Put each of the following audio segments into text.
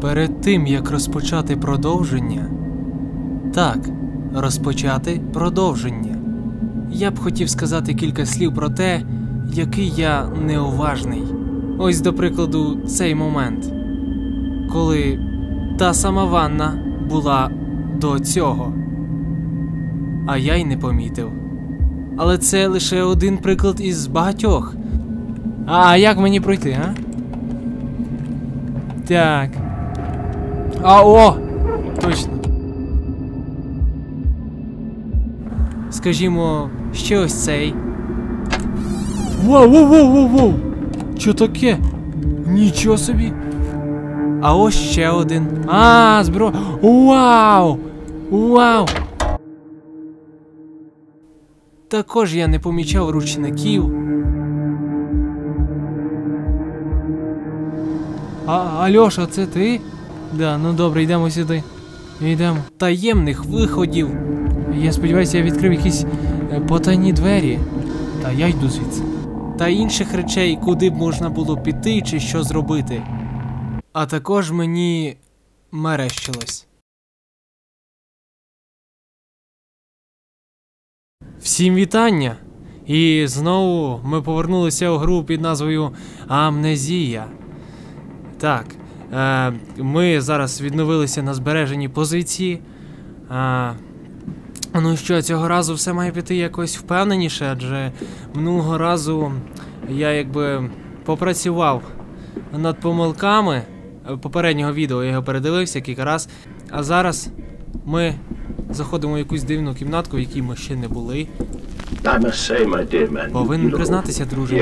Перед тим як розпочати продовження. Так, розпочати продовження. Я б хотів сказати кілька слів про те, який я неуважний. Ось, до прикладу, цей момент, коли та сама ванна була до цього, а я й не помітив. Але це лише один приклад із багатьох. А як мені пройти, а? Так. А о! Точно. Скажімо, ще ось цей. Воу, воу, воу, воу, воу! Що таке? Нічого собі. А ось ще один. А, збро. Вау! Вау! Також я не помічав ручників. А, Альоша, це ти? Да, ну добре, йдемо сюди. Йдемо. Таємних виходів. Я сподіваюся, я відкрив якісь е, потайні двері. Та я йду звідси. Та інших речей, куди б можна було піти чи що зробити. А також мені мерещилось. Всім вітання! І знову ми повернулися у гру під назвою Амнезія. Так, ми зараз відновилися на збереженій позиції. Е, ну що, цього разу все має піти якось впевненіше, адже минулого разу я якби попрацював над помилками е, попереднього відео, я його передивився кілька раз. А зараз ми заходимо в якусь дивну кімнатку, в якій ми ще не були. Повинен признатися, друже.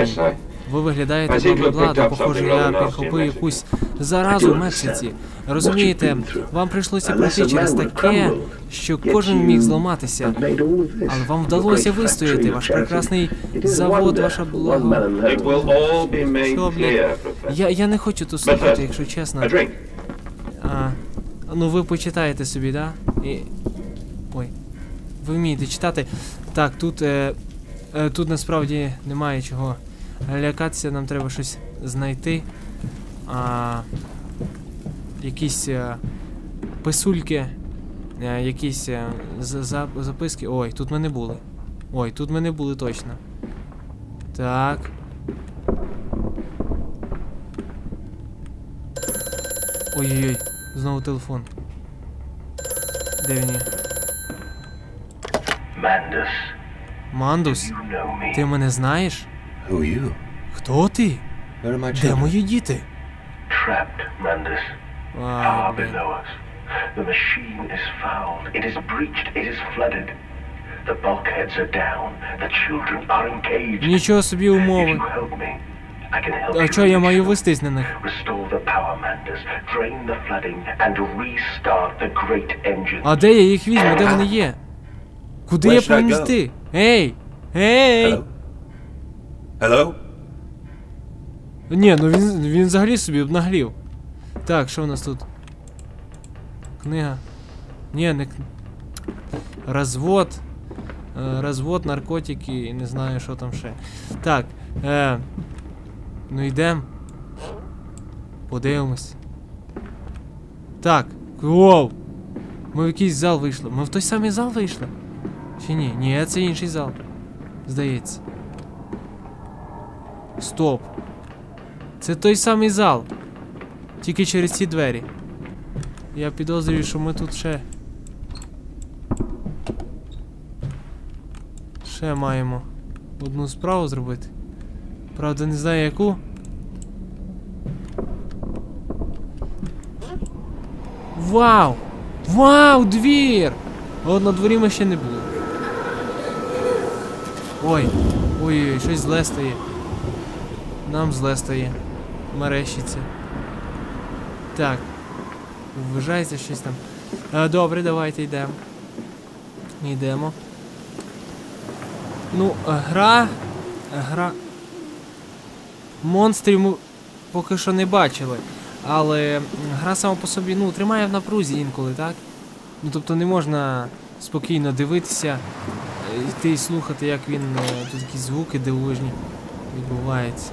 Ви виглядаєте I think бла you бла picked та up похоже, я підхопив якусь заразу в Мексиці. Розумієте, вам прийшлося пройти через таке, що кожен міг зламатися. Але вам вдалося вистояти, ваш прекрасний завод, ваша благо. Я, я не хочу тут слухати, якщо чесно. А, ну ви почитаєте собі, да? І... Ой. Ви вмієте читати. Так, тут. Е, е, тут насправді немає чого лякатися, нам треба щось знайти. А, якісь е, писульки, е, якісь е, за- за- записки. Ой, тут ми не були. Ой, тут ми не були точно. Так. Ой-ой-ой, знову телефон. Де він є? Мандус, me. ти мене знаєш? Who are you? Хто ти? Where are my Де children? мої діти? Trapped, Mandus. А, Far блін. below us. The machine is fouled. It is breached. It is flooded. The bulkheads are down. The children are engaged. Нічого собі If умови. you help me, I can help А you чого я release маю them. вестись на них? Restore the power, Mandus. Drain the flooding and restart the great engine. А де я їх візьму? Де вони є? Kуди я Where should I go? йти? Ей! Ей! Hello? Hello? Ні, ну він, він взагалі собі обнаглів. Так, що в нас тут? Книга. Ні, не кн... Розвод. Е, розвод, наркотики і не знаю, що там ще. Так. Е, ну йдем. Подивимось. Так. Воу! Ми в якийсь зал вийшли. Ми в той самий зал вийшли? Чи ні? Ні, це інший зал. Здається. Стоп. Це той самий зал. Тільки через ці двері. Я підозрюю, що ми тут ще. Ще маємо одну справу зробити. Правда, не знаю яку. Вау! Вау, двір! От на дворі ми ще не були. Ой, ой-ой, щось зле стає. Нам зле стає. Мерещиться. Так. Вважається щось там. Е, добре, давайте йдемо. Йдемо. Ну, гра. Гра. Монстрів ми поки що не бачили. Але гра сама по собі, ну, тримає в напрузі інколи, так? Ну тобто не можна спокійно дивитися, е, йти і слухати, як він е, тут якісь звуки дивовижні відбуваються.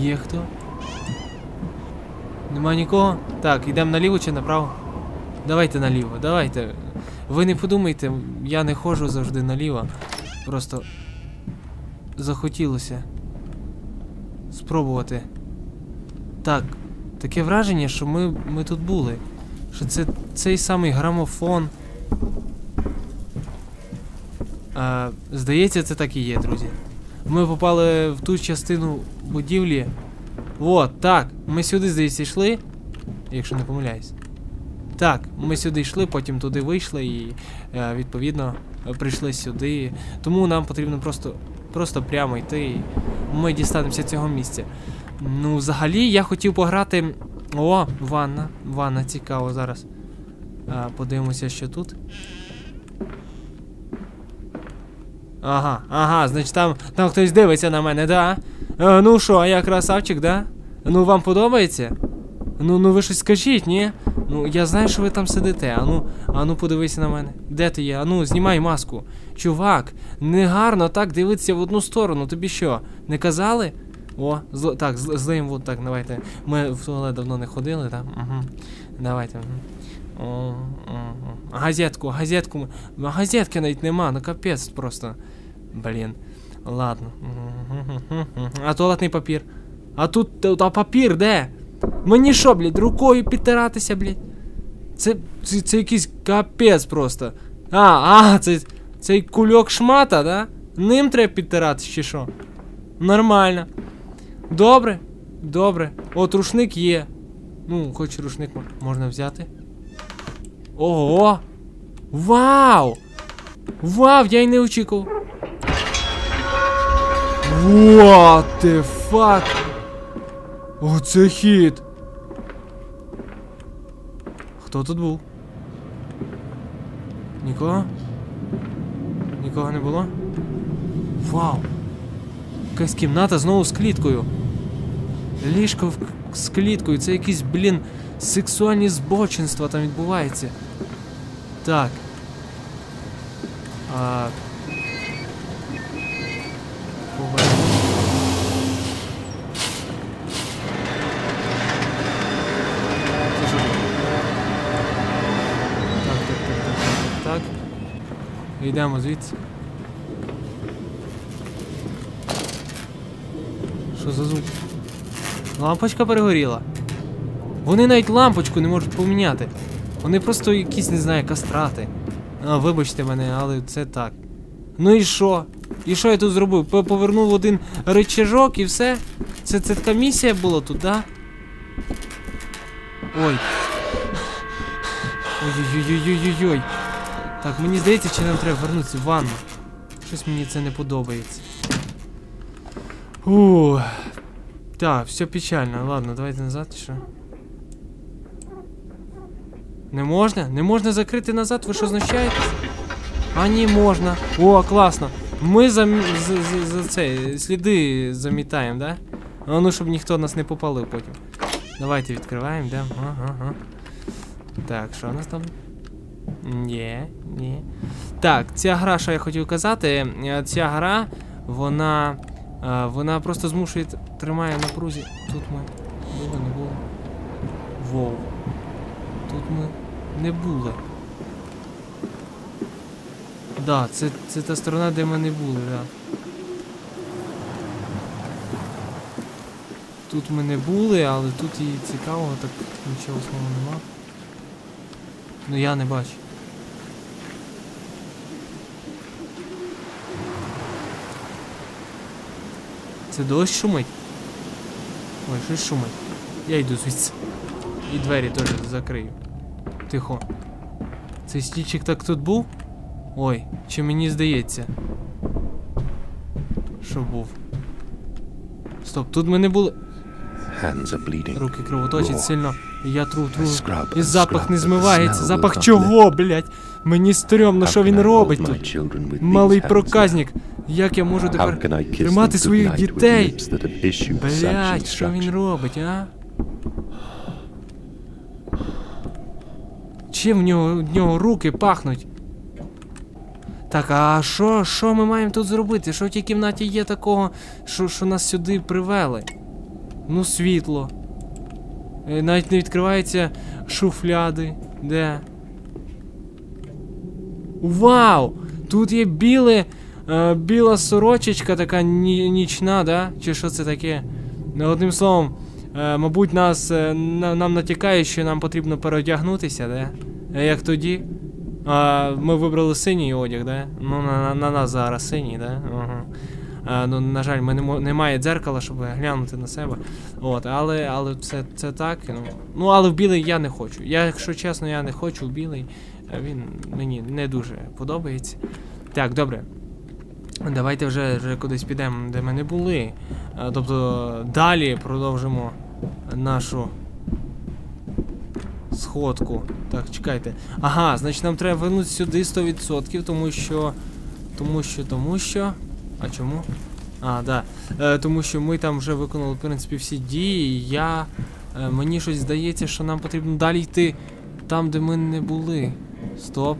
Є хто? Нема нікого? Так, йдемо наліво чи направо? Давайте наліво, давайте. Ви не подумайте, я не ходжу завжди наліво. Просто захотілося спробувати. Так, таке враження, що ми, ми тут були. Що це цей самий грамофон. А, здається, це так і є, друзі. Ми попали в ту частину будівлі. От, так. Ми сюди, здається, йшли. Якщо не помиляюсь. Так, ми сюди йшли, потім туди вийшли і е, відповідно прийшли сюди. Тому нам потрібно просто, просто прямо йти. І ми дістанемося цього місця. Ну, взагалі, я хотів пограти. О, ванна. Ванна, цікаво зараз. Подивимося, що тут. Ага, ага, значить там, там хтось дивиться на мене, да? Е, ну що, я красавчик, да? Ну вам подобається? Ну, ну ви щось скажіть, ні? Ну, я знаю, що ви там сидите. Ану, ану, подивися на мене. Де ти є? Ану, знімай маску. Чувак, негарно так дивитися в одну сторону. Тобі що? Не казали? О, зл... так, зл... злим вот так, давайте. Ми в туалет давно не ходили, так? Угу. Давайте. Угу. О, о, о. Газетку, газетку. Газетки навіть нема, ну капець просто. Блін. Ладно. А туалетний папір. А тут тут- а папір де? Мені що, блядь, рукою підтиратися, блядь? Це, це, це якийсь капець просто. А, а, це цей кульок шмата, да? Ним треба підтиратися чи що? Нормально. Добре, добре. От рушник є. Ну, хоч рушник можна взяти. Ого! Вау! Вау, я й не очікував. What the fuck? Оце хід. Хто тут був? Нікого? Нікого не було? Вау! Якась кімната знову з кліткою. Ліжко в- з кліткою. Це якісь, блін, сексуальні збочинства там відбувається. Так. А... Йдемо звідси. Що за звук? Лампочка перегоріла. Вони навіть лампочку не можуть поміняти. Вони просто якісь, не знаю, кастрати. А, вибачте мене, але це так. Ну і що? І що я тут зробив? Повернув один рычажок і все? Це, це така місія була тут, да? Ой. Ой-ой-ой-ой-ой-ой. Так, мені здається, чи нам треба вернутися в ванну. Щось мені це не подобається. Ух. Так, все печально. Ладно, давайте назад, що? Не можна? Не можна закрити назад? Ви що знущаєтесь? А ні, можна. О, класно. Ми за, за, за, це сліди замітаємо, да? А ну, щоб ніхто нас не попалив потім. Давайте відкриваємо, да? Ага, ага. Так, що у нас там? Ні, ні. Так, ця гра, що я хотів казати, е, ця гра, вона. е, Вона просто змушує, тримає напрузі. Тут ми були, не було. Воу. Тут ми не були. Да, це, це та сторона, де ми не були, да. Тут ми не були, але тут і цікавого так нічого основного нема. Ну я не бачу. Це дощ шумить? Ой, щось шумить. Я йду звідси. І двері теж закрию. Тихо. Цей стільчик так тут був? Ой, чи мені здається? Що був? Стоп, тут ми не були. Руки кровоточать сильно. Я тру тру. І запах не змивається. Запах чого, блять? Мені стрьомно, що він робить тут? Малий проказник. Як я можу тепер тримати своїх дітей? Блять, що він робить, а? Чим в нього, в нього руки пахнуть? Так, а що, що ми маємо тут зробити? Що в тій кімнаті є такого, що, що нас сюди привели? Ну, світло. Е, Навіть не відкриваються шуфляди. Де? Вау! Тут є біле, е, біла сорочечка така ні- нічна, да? Чи що це таке? Ну, Одним словом, е, мабуть, нас, е, нам натякає, що нам потрібно переодягнутися, да? Як тоді? А, ми вибрали синій одяг, да? Ну, на, на, на нас зараз синій, да? Ага. А, ну, на жаль, ми не немає дзеркала, щоб глянути на себе. От, але, але це, це так. Ну, ну, але в білий я не хочу. Я, якщо чесно, я не хочу в білий. Він мені не дуже подобається. Так, добре. Давайте вже, вже кудись підемо, де ми не були. Е, Тобто далі продовжимо нашу сходку. Так, чекайте. Ага, значить нам треба вернути сюди 100%, тому що. Тому що, тому що. А чому? А, да. Е, тому що ми там вже виконали, в принципі, всі дії. і Я. Е, мені щось здається, що нам потрібно далі йти там, де ми не були. Стоп.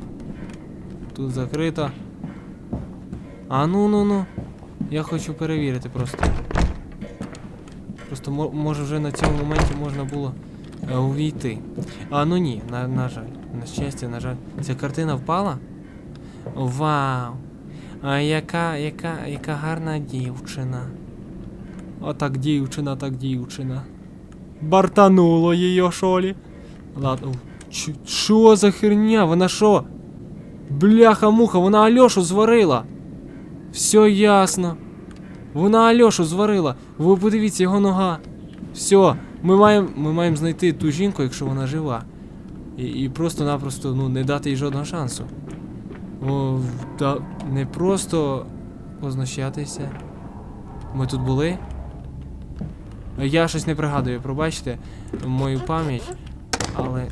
Тут закрито. А ну ну ну. Я хочу перевірити просто. Просто може вже на цьому моменті можна було е, увійти. А ну ні, на, на жаль. На щастя, на жаль. Ця картина впала? Вау! А яка, яка, яка гарна дівчина. Отак дівчина, так дівчина. Бартануло її шолі. Ладно. Що за херня? Вона що? Бляха-муха, вона Альошу зварила. Все ясно. Вона Альошу зварила. Ви подивіться, його нога. Все, ми маємо ми маємо знайти ту жінку, якщо вона жива. І, і просто-напросто ну, не дати їй жодного шансу. О, та не просто познущатися. Ми тут були? Я щось не пригадую, пробачте мою пам'ять. Але.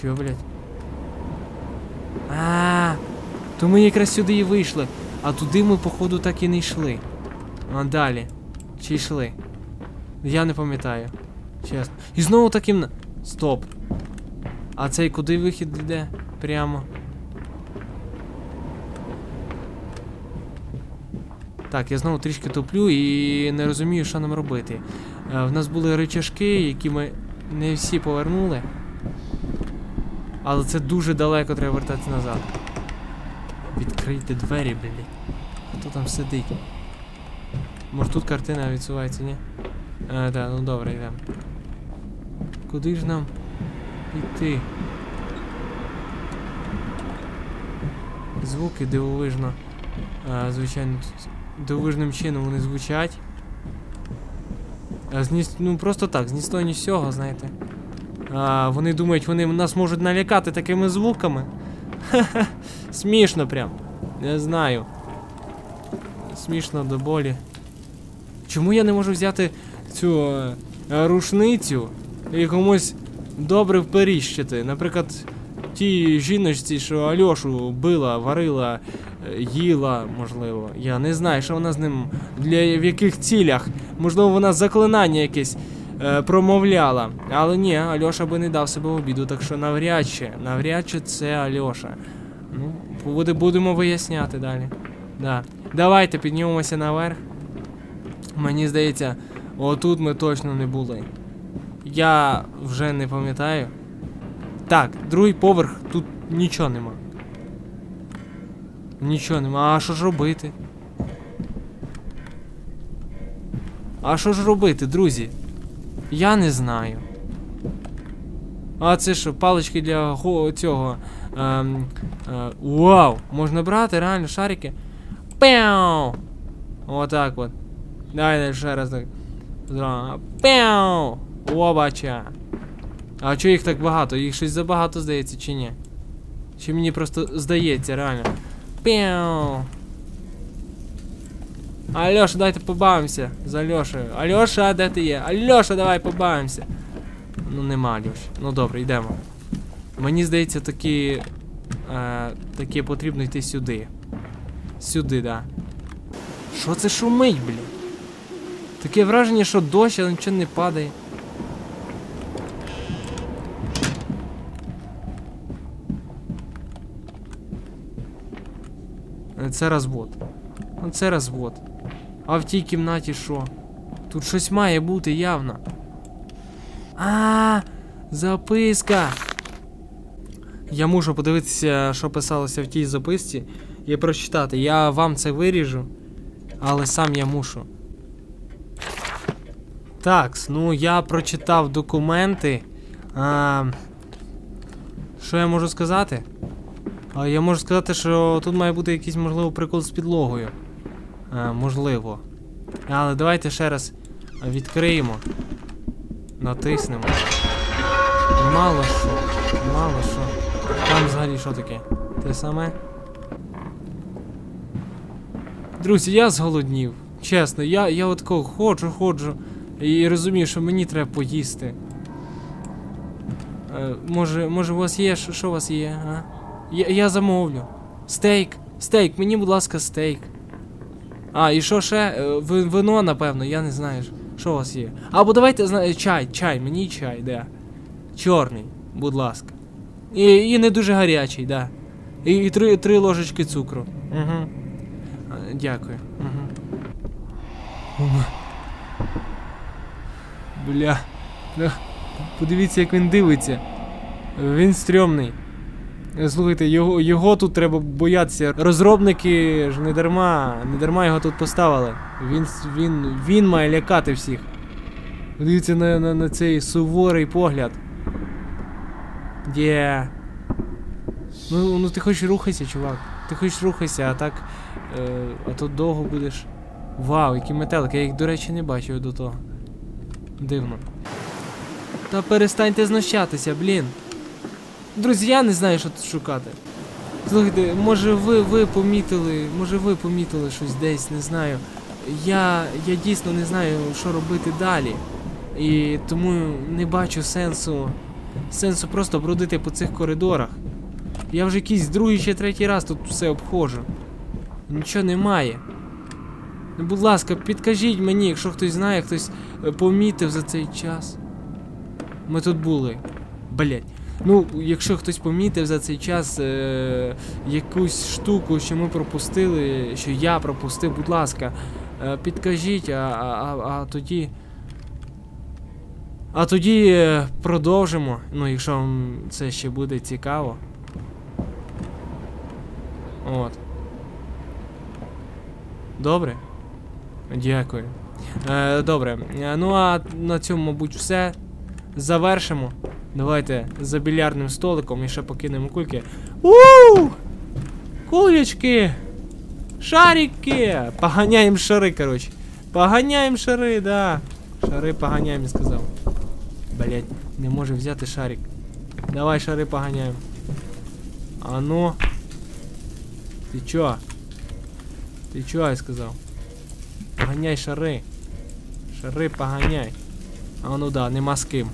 Чого, блядь? А, то ми якраз сюди і вийшли. А туди ми, походу, так і не йшли. А далі. Чи йшли? Я не пам'ятаю. Чесно. І знову таким. на- Стоп. А цей куди вихід йде? Прямо. Так, я знову трішки топлю і не розумію, що нам робити. Е, в нас були речашки, які ми не всі повернули. Але це дуже далеко треба вертатися назад. Відкрийте двері, блядь. Хто там сидить? Може тут картина відсувається, ні? А, так, ну добре, йдемо. Куди ж нам йти? Звуки дивовижно. А, звичайно, дивовижним чином вони звучать. А, з ну просто так, з ні ні з знаєте. А, вони думають, вони нас можуть налякати такими звуками. Ха-ха, смішно прям. Не знаю. Смішно до болі. Чому я не можу взяти цю е, рушницю і комусь добре вперіщити? Наприклад, тій жіночці, що Альошу била, варила, е, їла, можливо. Я не знаю, що вона з ним для в яких цілях. Можливо, вона заклинання якесь е, промовляла. Але ні, Альоша би не дав себе обіду, так що навряд чи, навряд чи це Альоша. Ну, буде, будемо виясняти далі. Да. Давайте піднімемося наверх. Мені здається, отут ми точно не були. Я вже не пам'ятаю. Так, другий поверх, тут нічого нема. Нічого нема. А що ж робити? А що ж робити, друзі? Я не знаю. А це що, палички для цього. Ем, е, вау! Можна брати реально шарики. Пяу! Отак от. Давай ще раз так. Зразу. Пяу! Обача. А чого їх так багато? Їх щось забагато здається, чи ні? Чи мені просто здається, реально. Пяу! Альоша, давайте побавимося з Альошею. Альоша, де ти є? Альоша, давай побавимося. Ну нема Альоші. Ну добре, йдемо. Мені здається, таки. Е, таки потрібно йти сюди. Сюди, да. Що це шумить, блін? Таке враження, що дощ, але нічого не падає. Е, Це розвод. Ну, Це розвод. А в тій кімнаті що? Тут щось має бути явно. А, записка. Я мушу подивитися, що писалося в тій записці, і прочитати. Я вам це виріжу, але сам я мушу. Так, ну я прочитав документи. А, що я можу сказати? А, я можу сказати, що тут має бути якийсь, можливо, прикол з підлогою. А, можливо. Але давайте ще раз відкриємо. Натиснемо. Мало що. Мало що. Там взагалі що таке? Те саме? Друзі, я зголоднів. Чесно, я, я от такого ходжу, ходжу. І розумію, що мені треба поїсти. Е, може, може, у вас є? Що, у вас є? А? Я, я замовлю. Стейк. Стейк, мені, будь ласка, стейк. А, і що ще? Е, Вино, напевно, я не знаю. Що у вас є? Або давайте зна- чай, чай, мені чай, де? Чорний, будь ласка. І, і не дуже гарячий, да. І, і три, три ложечки цукру. Угу. Дякую. Угу. Бля. Бля. Подивіться, як він дивиться. Він стрьомний. Слухайте, його, його тут треба боятися. Розробники ж не дарма, не дарма його тут поставили. Він, він, він має лякати всіх. Дивіться на, на, на цей суворий погляд. Є. Ну, ну ти хочеш рухайся, чувак. Ти хочеш рухайся, а так. Е, а то довго будеш. Вау, які метелики, я їх, до речі, не бачив до того. Дивно. Та перестаньте знущатися, блін. Друзі, я не знаю, що тут шукати. Слухайте, може ви, ви помітили, може ви помітили щось десь, не знаю. Я, я дійсно не знаю, що робити далі. І тому не бачу сенсу. Сенсу просто бродити по цих коридорах. Я вже якийсь другий чи третій раз тут все обходжу. Нічого немає. Ну, Будь ласка, підкажіть мені, якщо хтось знає, хтось е, помітив за цей час. Ми тут були. Блять. Ну, якщо хтось помітив за цей час е, якусь штуку, що ми пропустили, що я пропустив, будь ласка, е, підкажіть, а, а, а, а тоді. А тоді е, продовжимо. Ну, якщо вам це ще буде цікаво. От. Добре? Дякую. Е, добре. Е, ну а на цьому, мабуть, все. Завершимо. Давайте за більярдним столиком і ще покинемо кульки. Уу! Кулечки! Шарики! Поганяємо шари, коротше. Поганяємо шари, да. Шари поганяємо, сказав. Блять, не може взяти шарик. Давай шари поганяємо. А ну. Ти чо? Ти чо, я сказав? Поганяй шари. Шари поганяй. А ну да, нема з ким.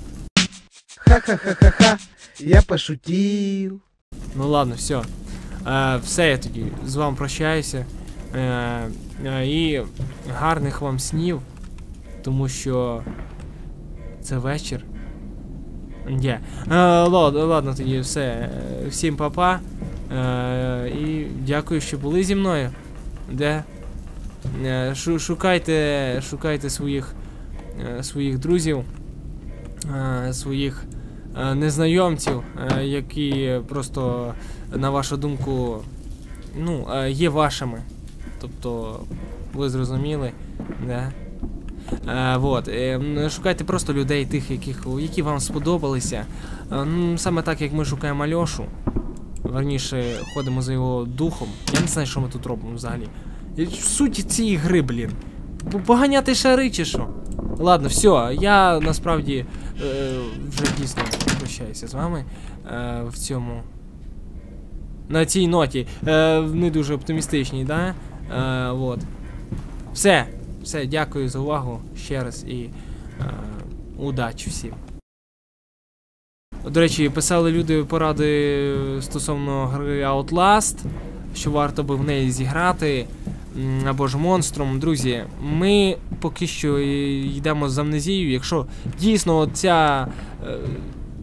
Ха-ха-ха-ха-ха, я пошутил. Ну ладно, все. Е, все я тоді з вами прощаюся. Е, е, і гарних вам снів, тому що це вечір. Є. Е, ладно, ладно тоді все. Е, Всім па-па. Е, і дякую, що були зі мною. Де? Е, шу- шукайте, шукайте своїх, е, своїх друзів, е, своїх незнайомців, які просто, на вашу думку, ну, є вашими. Тобто, ви зрозуміли, да? Вот. Шукайте просто людей, тих, яких, які вам сподобалися. Ну, саме так, як ми шукаємо Альошу. Верніше, ходимо за його духом. Я не знаю, що ми тут робимо взагалі. Суть цієї гри, блін. Поганяти шари чи що? Ладно, все, я насправді е, вже дійсно прощаюся з вами е, в цьому. На цій ноті. Е, не дуже оптимістичній, да? Е, вот. Все. Все, дякую за увагу ще раз і е, удачі всім. До речі, писали люди поради стосовно гри Outlast, що варто би в неї зіграти. Або ж монстром. Друзі, ми поки що йдемо з амнезією. Якщо дійсно ця. е,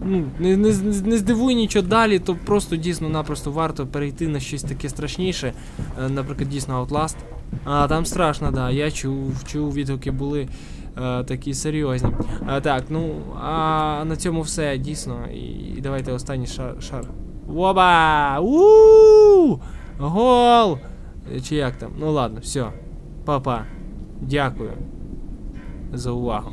Ну, не, не, не здивує нічого далі, то просто дійсно-напросто варто перейти на щось таке страшніше. Е, Наприклад, дійсно Outlast. А там страшно, да. Я чув, чув, відгуки були е, такі серйозні. А, так, ну, а на цьому все, дійсно. І, і давайте останній шар. шар. Оба! у Гол! Чи як там? Ну ладно, все. Па-па. Дякую за увагу.